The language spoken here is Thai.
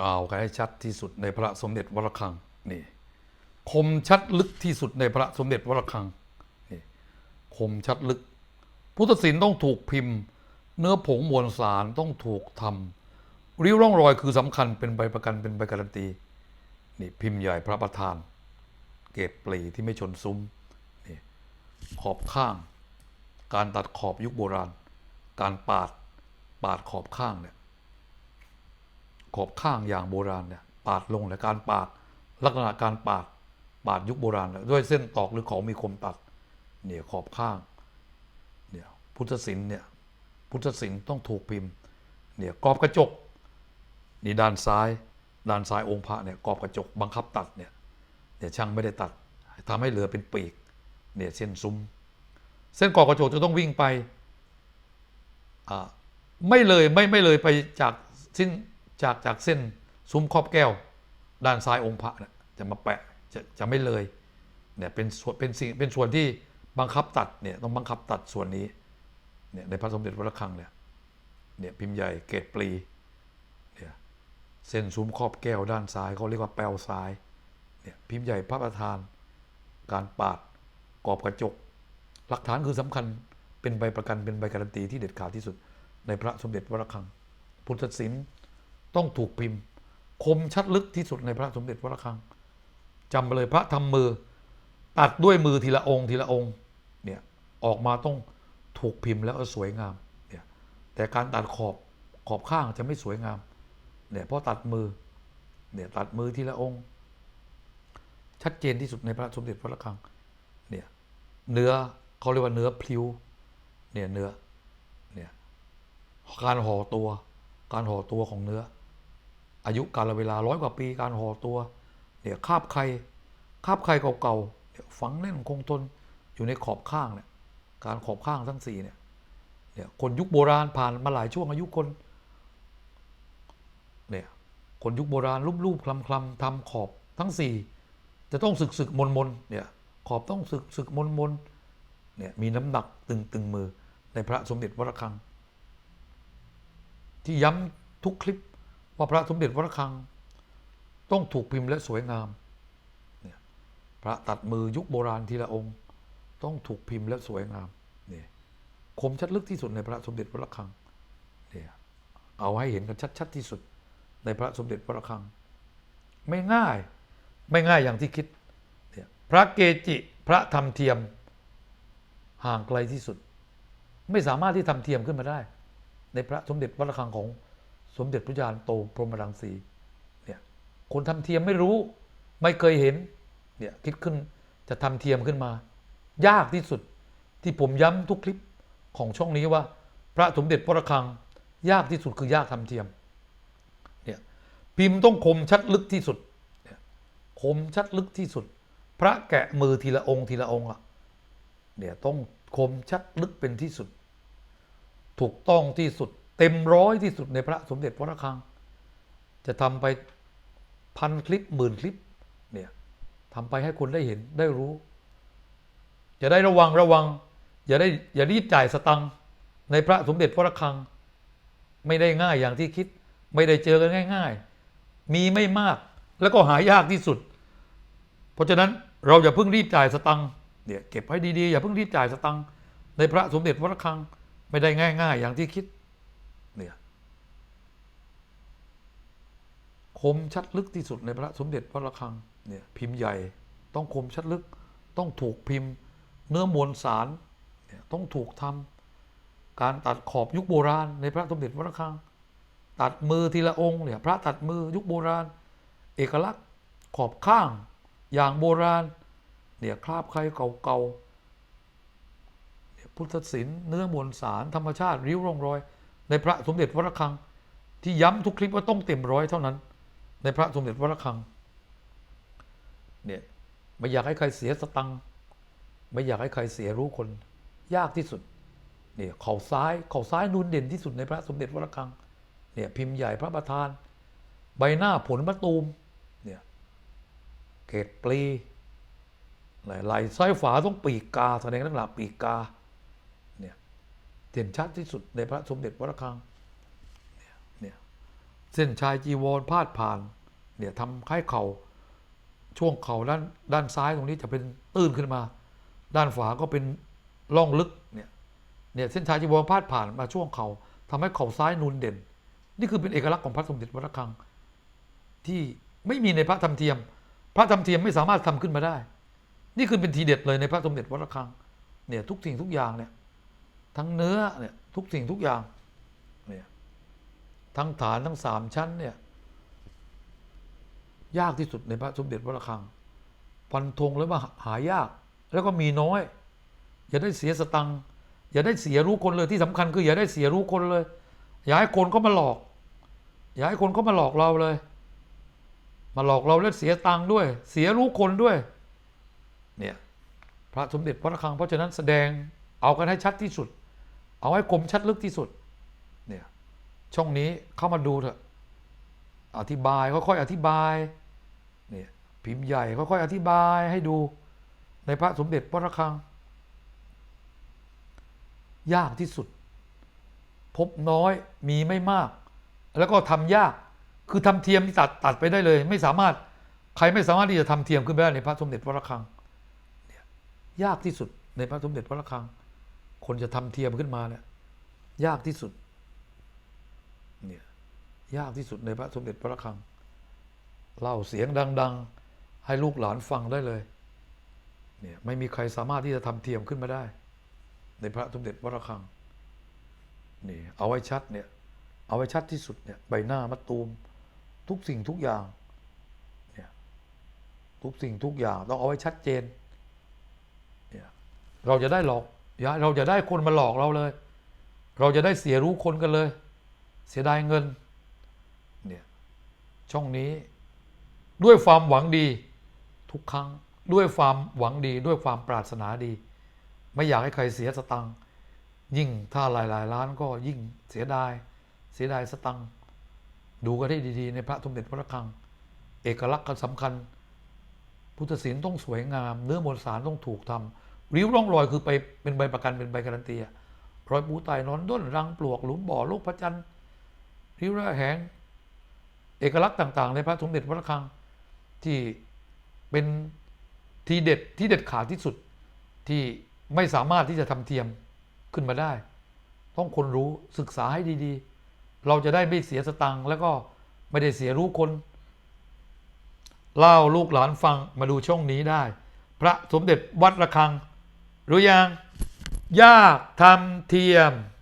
เอากันให้ชัดที่สุดในพระสมเด็จวรคังนี่คมชัดลึกที่สุดในพระสมเด็จวรคังนี่คมชัดลึก พุทธศิลป์ต้องถูกพิมพ์ เนื้อผงมวลสารต้องถูกทำริ้วร่องรอยคือสำคัญเป็นใบประกันเป็นใบการันตีนี่พิมพ์ใหญ่พระประธาน เกตปลีที่ไม่ชนซุ้มนี่ขอบข้าง การตัดขอบยุคโบราณ การปาดปาดขอบข้างเนี่ย ขอบข้างอย่างโบราณเนี่ยปาดลงและการปาดลักษณะการปาดปาดยุคโบราณด้วยเส้นตอกหรือของมีคมตัดเนี่ยขอบข้างเนี่ยพุทธศิลป์เนี่ยพุทธศิลป์ต้องถูกพิมพ์เนี่ยกรอบกระจกนี่ด้านซ้ายด้านซ้ายองค์พระเนี่ยกรอบกระจกบังคับตัดเนี่ยเนี่ยช่างไม่ได้ตัดทำให้เหลือเป็นปีกเนี่ยเส้นซุ้ม เส้นกรอบกระจกจะต้องวิ่งไปอ่าไม่เลยไม่ไม่เลยไปจากสิ้น จากจากเส้นซุ้มครอบแก้ว ด้านซ้ายองค์พระเนี่ยจะมาแปะจะจะไม่เลยเนี่ยเป็นส่วนเป็นสิ่งเป็นส่วนที่บังคับตัดเนี่ยต้องบังคับตัดส่วนนี้เนี่ยในพระสมเด็จวัดระฆังเนี่ยเนี่ยพิมพ์ใหญ่เกตปลีเนี่ยเส้นซุ้มครอบแก้วด้านซ้ายเขาเรียกว่าแปลวซ้ายเนี่ยพิมพ์ใหญ่พระประธาน การปาดกรอบกระจก หลักฐานคือสำคัญเป็นใบประกันเป็นใบการันตีที่เด็ดขาดที่สุด ในพระสมเด็จวระคัง พุทธศิลป์ ต้องถูกพิมพ์ คมชัดลึกที่สุดในพระสมเด็จวระคังจำไปเลยพระทำมือ ตัดด้วยมือทีละองค์ทีละองค์เนี่ยออกมาต้องถูกพิมพ์แล้วสวยงามเนี่ยแต่การตัดขอบขอบข้างจะไม่สวยงามเนี่ยเพราะตัดมือเนี่ยตัดมือทีละองค์ ชัดเจนที่สุดในพระสมเด็จพระระฆังเนี่ยเนื้อเขาเรียกว่าเนื้อพลิ้วเนี่ยเนื้อเนี่ยการห่อตัว การห่อตัวของเนื้อ อายุกาลเวลาร้อยกว่าปีการห่อตัวเนี่ยคาบไข่คาบไข่เก่าๆเนี่ยฝังแน่นคงทนอยู่ในขอบข้างเนี่ยการขอบข้างทั้งสี่เนี่ยเนี่ยคนยุคโบราณผ่านมาหลายช่วงอายุคนเนี่ยคนยุคโบราณรูปๆคลำๆทำขอบทั้งสี่จะต้องสึกสึกมนมนเนี่ยขอบต้องสึกสึกมนมนเนี่ยมีน้ำหนักตึงตึงมือในพระสมเด็จวรคัง ที่ย้ำทุกคลิปว่าพระสมเด็จวรคัง ต้องถูกพิมพ์และสวยงามเนี่ยพระตัดมือยุคโบราณทีละองค์ ต้องถูกพิมพ์และสวยงามเนี่ยคมชัดลึกที่สุดในพระสมเด็จวรคังเนี่ยเอาให้เห็นกันชัด ๆ ที่สุดในพระสมเด็จวรคัง ไม่ง่ายไม่ง่ายอย่างที่คิดเนี่ยพระเกจิพระทำเทียมห่างไกลที่สุด ไม่สามารถที่ทำเทียมขึ้นมาได้ ในพระสมเด็จวัดระฆังของสมเด็จพระยานโตพรหมรังสีเนี่ยคนทำเทียมไม่รู้ไม่เคยเห็นเนี่ยคิดขึ้นจะทำเทียมขึ้นมา ยากที่สุดที่ผมย้ำทุกคลิปของช่องนี้ว่า พระสมเด็จพระระฆังยากที่สุดคือยากทำเทียมเนี่ยพิมพ์ต้องคมชัดลึกที่สุดคมชัดลึกที่สุด พระแกะมือทีละองค์ทีละองค์อะเนี่ยต้องคมชัดลึกเป็นที่สุด ถูกต้องที่สุด เต็มร้อยที่สุดในพระสมเด็จพระระฆัง จะทำไปพันคลิปหมื่นคลิปเนี่ยทำไปให้คนได้เห็นได้รู้ จะได้ระวังระวัง อย่าได้อย่ารีบจ่ายสตังค์ในพระสมเด็จพระระฆัง ไม่ได้ง่ายอย่างที่คิด ไม่ได้เจอกันง่าย ๆ มีไม่มากแล้วก็หายากที่สุด เพราะฉะนั้นเราอย่าเพิ่งรีบจ่ายสตังค์เนี่ยเก็บให้ดีๆ อย่าเพิ่งรีบจ่ายสตังค์ในพระสมเด็จพระระฆัง ไม่ได้ง่าย ๆ อย่างที่คิดเนี่ยคมชัดลึกที่สุดในพระสมเด็จพระระฆังเนี่ยพิมพ์ใหญ่ต้องคมชัดลึก ต้องถูกพิมพ์ เนื้อมวลสารเนี่ยต้องถูกทำการตัดขอบยุคโบราณ ในพระสมเด็จพระระฆัง ตัดมือทีละองค์เนี่ยพระตัดมือยุคโบราณ เอกลักษณ์ขอบข้างอย่างโบราณเนี่ยคราบใครเก่าๆ พุทธศิลป์เนื้อมวลสารธรรมชาติ ริ้วร่องรอย ในพระสมเด็จวรคัง ที่ย้ำทุกคลิปว่าต้องเต็มร้อยเท่านั้น ในพระสมเด็จวรคังเนี่ยไม่อยากให้ใครเสียสตังค์ไม่อยากให้ใครเสียรู้คน ยากที่สุดเนี่ยเข่าซ้ายเข่าซ้ายนูนเด่นที่สุดในพระสมเด็จวรคังเนี่ยพิมพ์ใหญ่พระประธาน ใบหน้าผลมะตูมเนี่ยเกตปลีไหลไหลซ้ายฝาต้องปีกกาแสดงลักษณะปีกกา เด่นชัดที่สุดในพระสมเด็จวรคังเนี่ยเนี่ยเส้นชายจีวรพาดผ่านเนี่ยทำคล้เข่าช่วงเข่าด้านด้านซ้ายตรงนี้จะเป็นตื้นขึ้นมา ด้านขวาก็เป็นร่องลึกเนี่ยเนี่ยเส้นชายจีวรพาดผ่านมาช่วงเขา่าทำให้เข่าซ้ายนูนเด่น นี่คือเป็นเอกลักษณ์ของพระสมเด็จวัดระฆัง ที่ไม่มีในพระธรรมเทียม พระธรรมเทียมไม่สามารถทำขึ้นมาได้ นี่คือเป็นทีเด็ดเลยในพระสมเด็จวัดระฆังเนี่ยทุกสิ่งทุกอย่างเนี่ย ทั้งเนื้อเนี่ยทุกสิ่งทุกอย่างเนี่ยทั้งฐานทั้งสามชั้นเนี่ยยากที่สุดในพระสมเด็จวัดระฆังฟันธงเลยว่าหายาก แล้วก็มีน้อย อย่าได้เสียสตังค์อย่าได้เสียรู้คนเลยที่สำคัญคือ อย่าได้เสียรู้คนเลย อย่าให้คนเขามาหลอก อย่าให้คนเขามาหลอกเราเลย มาหลอกเราแล้วเสียตังค์ด้วย เสียรู้คนด้วยเนี่ยพระสมเด็จพระระฆังเพราะฉะนั้นแสดงเอากันให้ชัดที่สุด เอาให้คมชัดลึกที่สุด เนี่ย ช่องนี้เข้ามาดูเถอะ อธิบายค่อยๆอธิบาย เนี่ยพิมพ์ใหญ่ค่อยๆอธิบายให้ดูในพระสมเด็จพระระฆัง ยากที่สุด พบน้อยมีไม่มาก แล้วก็ทำยากคือทำเทียมที่ตัดตัดไปได้เลย ไม่สามารถใครไม่สามารถที่จะทำเทียมขึ้นไปได้ในพระสมเด็จพระระฆังเนี่ยยากที่สุดในพระสมเด็จพระระฆัง คนจะทำเทียมขึ้นมาเนี่ยยากที่สุดเนี่ยยากที่สุดในพระสมเด็จพระระฆังเล่าเสียงดัง ๆ ให้ลูกหลานฟังได้เลยเนี่ยไม่มีใครสามารถที่จะทำเทียมขึ้นมาได้ ในพระสมเด็จพระระฆังนี่เอาไว้ชัดเนี่ยเอาไว้ชัดที่สุดเนี่ยใบหน้ามัดตูม ทุกสิ่งทุกอย่างเนี่ยทุกสิ่งทุกอย่างต้องเอาไว้ชัดเจนเนี่ยเราจะได้หลอก อย่าเราจะได้คนมาหลอกเราเลย เราจะได้เสียรู้คนกันเลย เสียดายเงินเนี่ยช่องนี้ ด้วยความหวังดีทุกครั้ง ด้วยความหวังดี ด้วยความปรารถนาดี ไม่อยากให้ใครเสียสตังค์ยิ่งถ้าหลาย ๆ ล้านก็ยิ่งเสียดาย เสียดายสตังค์ดูกันให้ดี ๆ ในพระสมเด็จพระระฆัง เอกลักษณ์สำคัญ พุทธศิลป์ต้องสวยงาม เนื้อมวลสารต้องถูกทำ ริ้วร่องรอยคือไปเป็นใบประกันเป็นใบการันตีรอยปูไตายนอนด้นรังปลวกหลุมบ่อลูกพระจันทร์ริ้วระแหง เอกลักษณ์ต่าง ๆ ในพระสมเด็จพระระฆังที่เป็นทีเด็ดที่เด็ดขาดที่สุดที่ไม่สามารถที่จะทำเทียมขึ้นมาได้ ต้องคนรู้ศึกษาให้ดีๆ เราจะได้ไม่เสียสตังค์แล้วก็ไม่ได้เสียรู้คน เล่าลูกหลานฟังมาดูช่องนี้ได้ พระสมเด็จวัดระฆัง รู้ยัง ยากทำเทียม